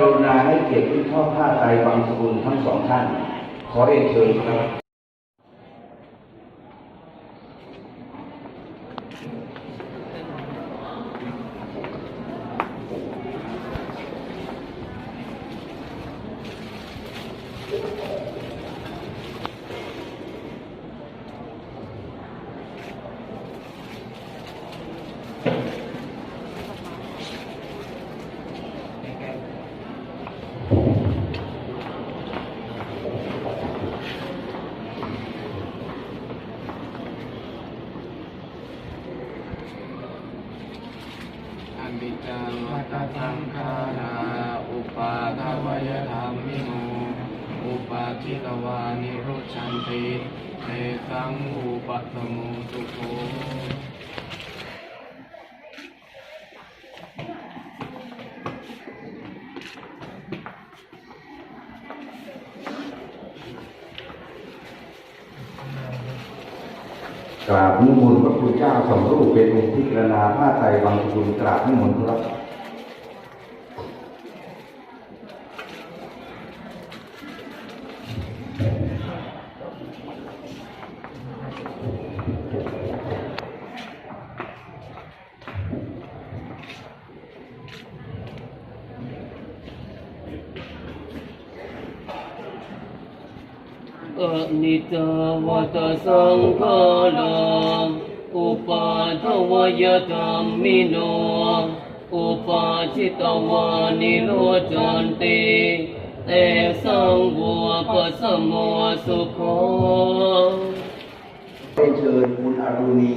กรุณาให้เกียรติผู้ชอบผ้าไตรบางสกุลทั้งสองท่าน ขอเรียนเชิญครับ อันติจังวั ตสังขาราอุปาทวยธรรมิโนอุปาทิตวานิโรชันติเตสังอุปัตตโมสุโขกราบนิมนต์พระคุณเจ้าสองรูปเป็นองค์พิจารณาผ้าไตรบางสกุลกราบนิมนต์ครับ อนิจจวัตสังขาราอุปาทวยธรรมิโน อุปาชิตวานิโรจันติเตสังบัวปัสสโมสุโคเป็นเชิญคุณอรุณี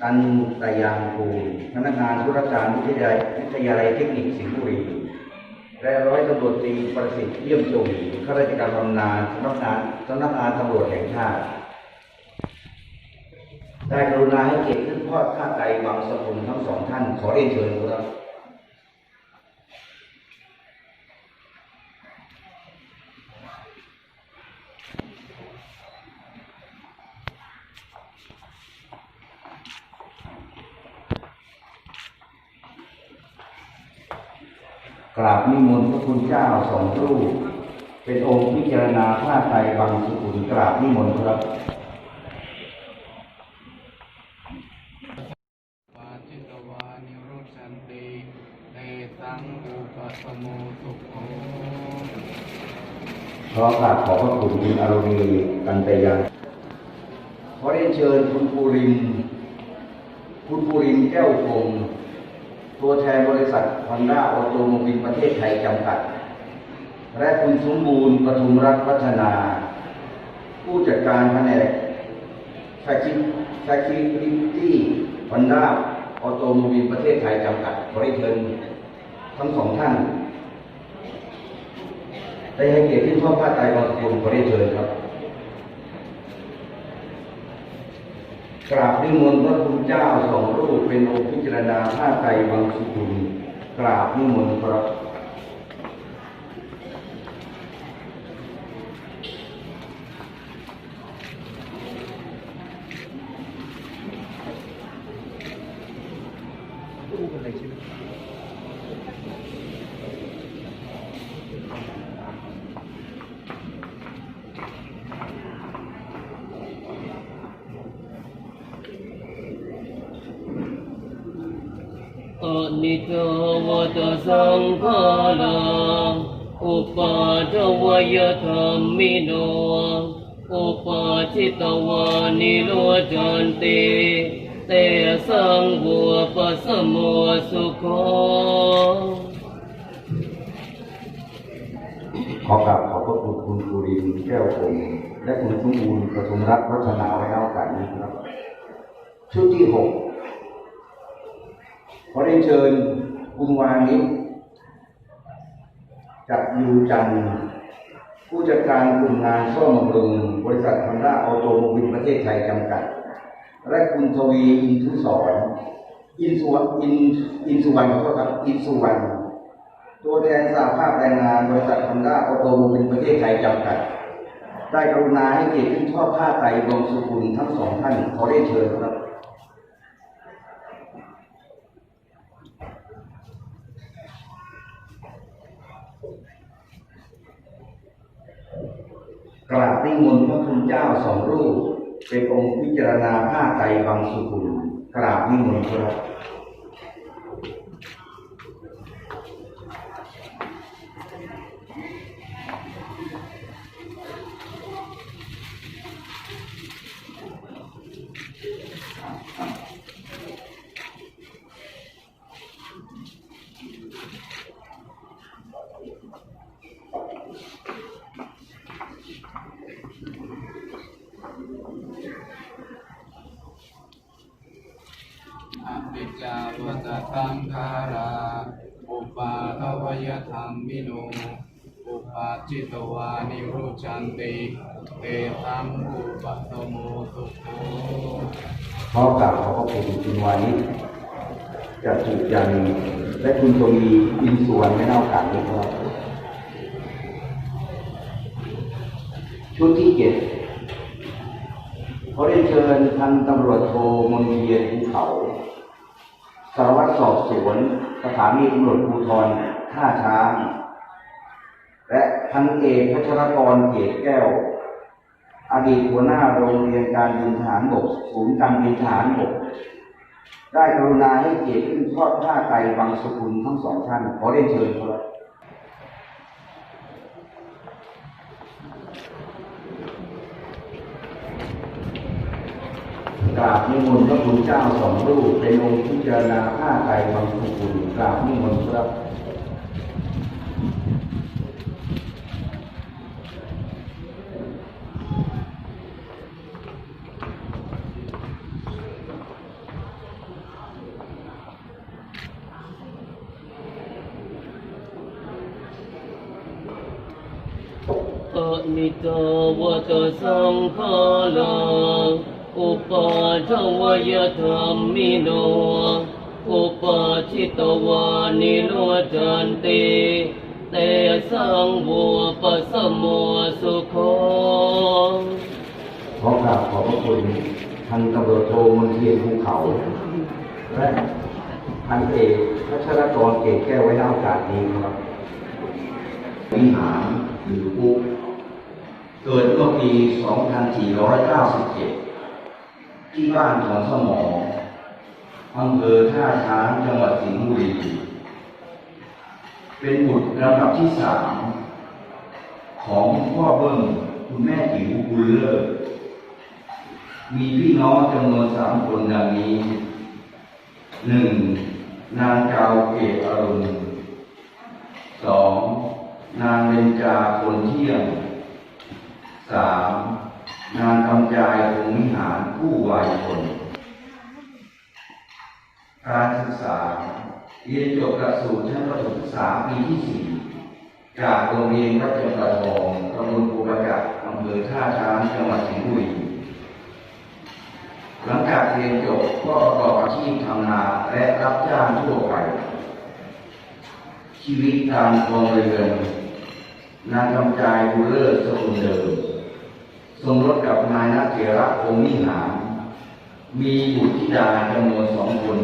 ตันมุตยางกูพนักงานธุรการวิทยาลัยเทคนิคสิงห์บุรี และร้อยตำรวจตรีประสิทธิ์เยี่ยมชมข้าราชการบำนาญสำนักงานสำนักงานตำรวจแห่งชาติ ได้กรุณาให้เกียรติขึ้นทอดผ้าไตรบางสกุลทั้งสองท่าน ขอเรียนเชิญครับ กราบนิมนต์พระคุณเจ้าสองรูป เป็นองค์พิจารณาผ้า ไตรบางสกุลกราบนิมนต์ครับอุปาทิตวานิโรชันติเตสังอุปัตตโมสุโขขอกราบขอบพระคุณคุณอารณีกันตยังขอเรียนเชิญคุณภูรินทร์คุณภูรินทร์แก้วคงตัวแทนบริษัทฮอนด้าออโตโมบิลประเทศไทยจำกัด และคุณสมบูรณ์ปทุมรัฐพัฒนา ผู้จัดการแผนกแฟคชิแฟคชิลิตี้ฮอนด้าออโตโมบิลประเทศไทยจำกัดขอเรียนเชิญทั้งสองท่าน ได้ให้เกียรติที่ชอบผ้าไตรบางสกุลขอเรียนเชิญครับ กราบนิมนต์พระคุณเจ้าสองรูปเป็นองค์พิจารณาผ้าไตรบางสุกุลกราบนิมนต์ครับ อ อนิจจวัตสังขาราอุปาทวยธรรมิโนอุปาชิตวานิโรจันติเตสังวัวปัสสโมสุโคขอกราบขอบพระคุณคุณสุรินแก้วคงและคุณสมบูรณ์ประทุมรัตน์วัฒนาไว้ในโอกาสนี้ครับชุดที่หก ขอได้เชิญคุณวานิชจับยูจัน ผู้จัดการกลุ่มงานซ่อมบำรุงบริษัทฮันด้าออโตโมบิลประเทศไทยจำกัด และคุณทวีอินทุสอนอินสุวรรณอินอินสุวรรณขอโทษครับอินสุวรรณตัวแทนสหภาพแรงงานบริษัทฮอนด้าออโตโมบิลประเทศไทยจำกัด ได้กรุณาให้เกียรติขึ้นทอดผ้าไตรรวมสุขุลทั้งสองท่านขอได้เชิญครับ กราบนิมนต์พระคุณเจ้าสองรูป เป็นองค์พิจารณาผ้าไตรบางสุขุลกราบนิมนต์ครับ ปาทวยธรรมิโนอุปาจิตวานิโรจันติเตตังอุปตโมสุโขขอกราบขอบพระคุณคุณวานิชจากจุยันทร์และคุณทวีอินสุวรรณไม่น่าโอกาสนี้ครับชุดที่เจ็ดขอเรียนเชิญพันตำรวจโทมนเทียนภูเขา สารวัตรสอบสวนสถานีตำรวจภูธรท่าช้าง และพันเอกพัชรกรเกตแก้ว อดีตหัวหน้าโรงเรียนการบินทหารบกศูนย์การบินทหารบก ได้กรุณาให้เกียรติขึ้นทอดผ้าไตรบางสกุลทั้งสองท่าน ขอเรียนเชิญครับกราบนิ มนต์พระคุณเจ้าสองรูปเป็นองค์พิจารณาผ้าไตรบางสุกุลกราบนิมนต์ครับอนิจจวัตสังขารา อุปาทวยธรรมิโน อุปาชิตวานิโรจันติเตสังวัวปสสโมสุโคขอกราบขอบพระคุณพันตำรวจโทมนเทียนภูเขา และพันเอกพัชรกรเกตแก้วไว้ในโอกาสนี้ครับวิหารหรือปุ๊เกิดเมื่อปี 2497 ที่บ้านของสมออำเภอท่าช้างจังหวัดสิงห์บุรี เป็นบุตรลำดับที่สามของพ่อเบิ้มคุณแม่จิ๋วบุญเลิศมีพี่น้องจำนวนสามคนดังนี้หนึ่งนางเกาเกตอรุณสองนางเบญจาคนเที่ยงสาม นางกำจายคงวิหารผู้วายคน การศึกษา เรียนจบหลักสูตรชั้นประถมศึกษาปีที่สี่จากโรงเรียนวัดจังหวัดทองตำบลภูประจักษ์อำเภอท่าช้างจังหวัดสิงห์บุรีหลังจากเรียนจบก็ประกอบอาชีพทำนาและรับจ้างทั่วไป ชีวิตตามครองเรือนนางกำจายบุเลิศสกุลเดิม สมรสกับนายนักเถระองค์นิหารมีบุตรธิดาจำนวนสองคน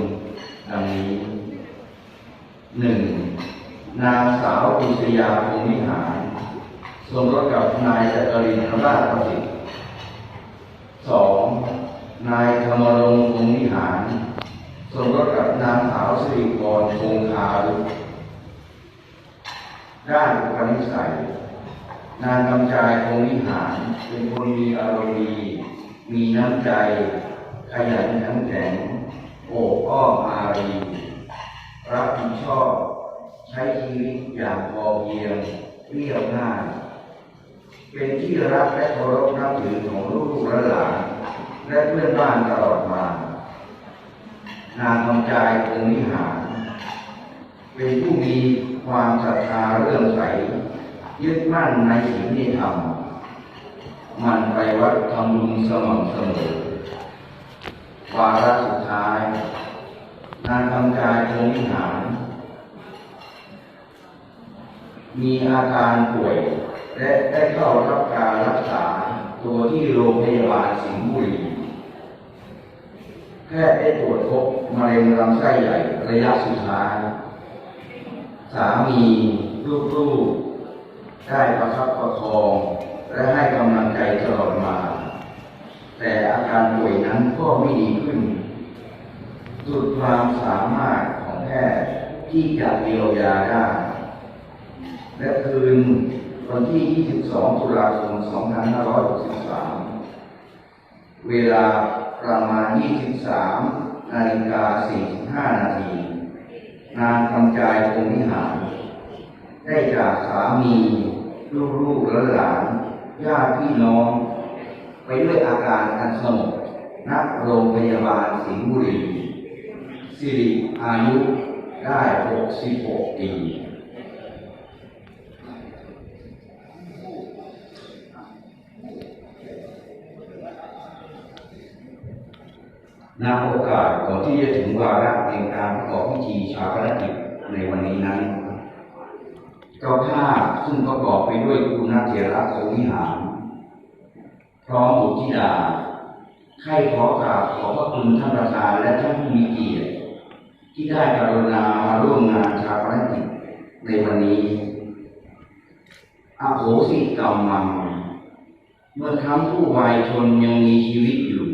ดังนี้หนึ่งนางสาวปุษยาองค์นิหารสมรสกับนายจักรินทราชประสิทธิ์สองนายธรรมรงค์องค์นิหารสสมรสกับนางสาวสิริพรคงคารุด้านอุปนิสัย นางกำจายคงวิหาร เป็นคนมีอารมณ์ดีมีน้ำใจ ขยันขันแข็งโอบอ้อมอารีรับผิดชอบ ใช้ชีวิตอย่างพอเพียงเรียบง่ายเป็นที่รักและเคารพนับถือของลูกและหลานและเพื่อนบ้านตลอดมา นางกำจายคงวิหาร เป็นผู้มีความศรัทธาเรื่องใส ยึดมั่นในสิ่งที่ทำมันไปวัดทำบุญสม่ำเสมอวาระสุดท้ายนางกำจายคงวิหาร มีอาการป่วย และได้เข้ารับการรักษาตัวที่โรงพยาบาลสิงห์บุรีแพทย์ได้ตรวจพบมะเร็งลำไส้ใหญ่ระยะสุดท้าย สามีลูกๆ ได้ประคับประคอง และให้กำลังใจตลอดมา แต่อาการป่วยนั้นก็ไม่ดีขึ้น สุดความสามารถของแพทย์ที่จะเยียวยาได้ และคืนวันที่ 22 ตุลาคม 2563 เวลาประมาณ 23 นาฬิกา 45 นาที นางกำจายคงวิหาร ได้จากสามี ลูกๆและหลานญาติพี่น้อง ไปด้วยอาการอันสงบณโรงพยาบาลสิงห์บุรีสิริอายุได้ 66 ปีณโอกาสก่อนที่จะถึงวาระแห่งการประกอบพิธีชาปนกิจในวันนี้นั้น เจ้าภาซึ่งประกอบไปด้วยคุณาเถระโสวิหาร พร้อมบุตรธิดาให้ขอกราบขอพระคุณท่านประธานและท่านผู้มีเกียรติ ที่ได้กรุณามาร่วมงานชาปนกิจในวันนี้อาโหสิกรรมมัง เมื่อครั้งผู้วายชนยังมีชีวิตอยู่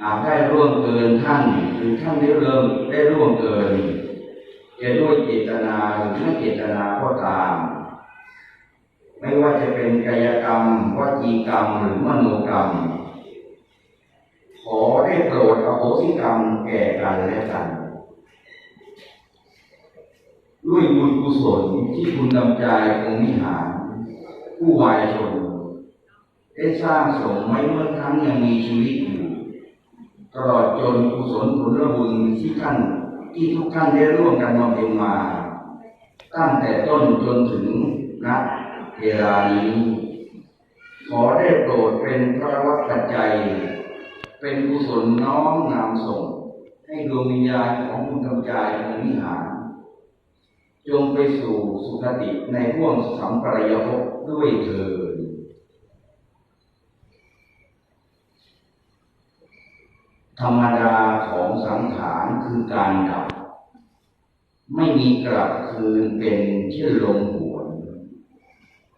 หากได้ร่วมเกินท่านหรือท่านได้เริ่มได้ร่วมเกิน จะด้วยเจตนาหรือไม่เจตนาก็ตาม ไม่ว่าจะเป็นกายกรรมวจีกรรมหรือมโนกรรม ขอได้โปรดอโหสิกรรมแก่กันและกันด้วยบุญกุศลที่คุณนำใจองค์วิหารผู้วายชน ได้สร้างสมไว้เมื่อครั้งยังมีชีวิตอยู่ ตลอดจนกุศลผลบุญที่ท่าน ที่ทุกท่านได้ร่วมกันบำเพ็ญมา ตั้งแต่ต้นจนถึงณเวลานี้ ขอได้โปรดเป็นพระวัตปัจจัย เป็นกุศลน้อมนำส่ง ให้ดวงวิญญาณของคุณกำจายของวิหารจงไปสู่สุคติในห่วงสัมปรายภพด้วยเถิด ธรรมดาของสังขารคือการดับ ไม่มีกลับคืนเป็นเช่นลมหวน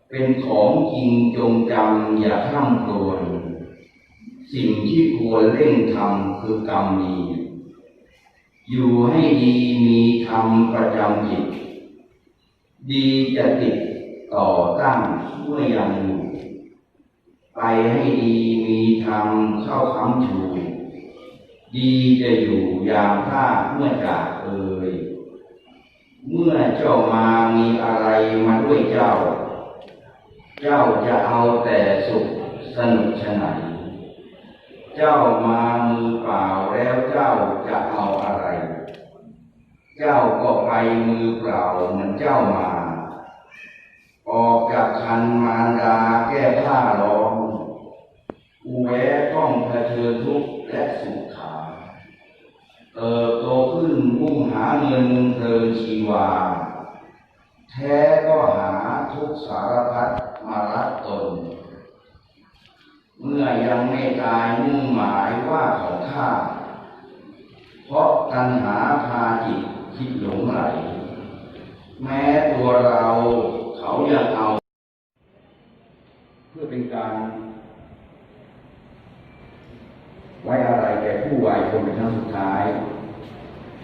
เป็นของจริงจงจำอย่าข้ามครวนสิ่งที่ควรเร่งทำคือกรรมดีอยู่ให้ดีมีธรรมประจำจิต ดีจะติดต่อตั้งเมื่อยังอยู่ไปให้ดีมีธรรมเข้าคำชู ดีจะอยู่ยามท่าเมื่อจากเอ่ยเมื่อเจ้ามามีอะไรมาด้วยเจ้า เจ้าจะเอาแต่สุขสนุกชะไหนเจ้ามามือเปล่าแล้วเจ้าจะเอาอะไร เจ้าก็ไปมือเปล่าเหมือนเจ้ามา ออกจากคันมารดาแก้ผ้าร้องอุแวต้องเผชิญทุกข์และสุขขา เติบโตขึ้นมุ่งหาเงินเพลินชีวา แท้ก็หาทุกสารพัดมารัดตน เมื่อยังไม่ตายมุ่งหมายว่าของข้า เพราะตัณหาพาจิตคิดหลงไหล แม้ตัวเราเขายังเอา เพื่อเป็นการไว้อะไร ก่ผู้วายชนเป็นครั้งสุดท้าย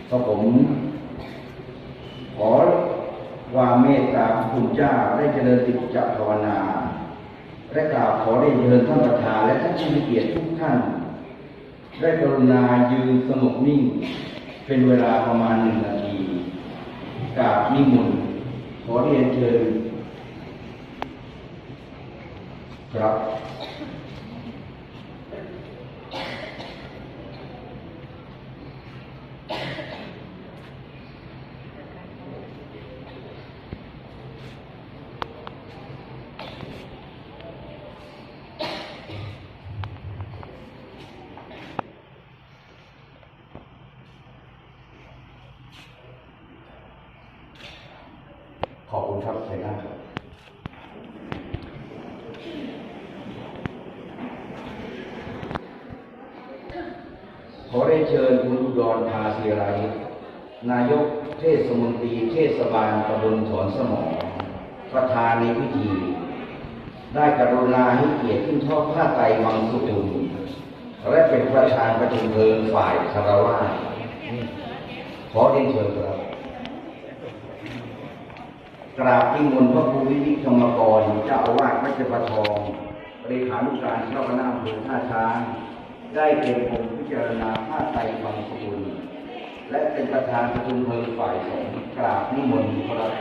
ก็ผม ขอความเมตตาของคุณเจ้าได้เจริญติจักภาวนา และกล่าวขอได้เชิญท่านประธานและท่านผู้มีเกียรติทุกท่าน ได้กรุณายืนสงบนิ่ง เป็นเวลาประมาณหนึ่งนาทีกราบนิมนต์ขอเรียนเชิญครับ ขอบคุณครับเสนาครับ ขอได้เชิญคุณอุดรภาสีไร นายกเทศมนตรีเทศบาลตำบลถอนสมองประธานในพิธี ได้กรุณาให้เกียรติขึ้นทอดผ้าไตรวังสุขุมและเป็นประธานประชุมเพลิงฝ่ายคารวะขอเรียนเชิญครับกราบนิมนต์พระครูวินิจธรรมกรเจ้าอาวาสวัดเจประทองเลขานุการเจ้าคณะอำเภอท่าช้างได้เป็นองค์พิจารณาผ้าไตรบางสกุล และเป็นประธานประชุมเพลิงฝ่ายสงฆ์กราบนิมนต์ครับ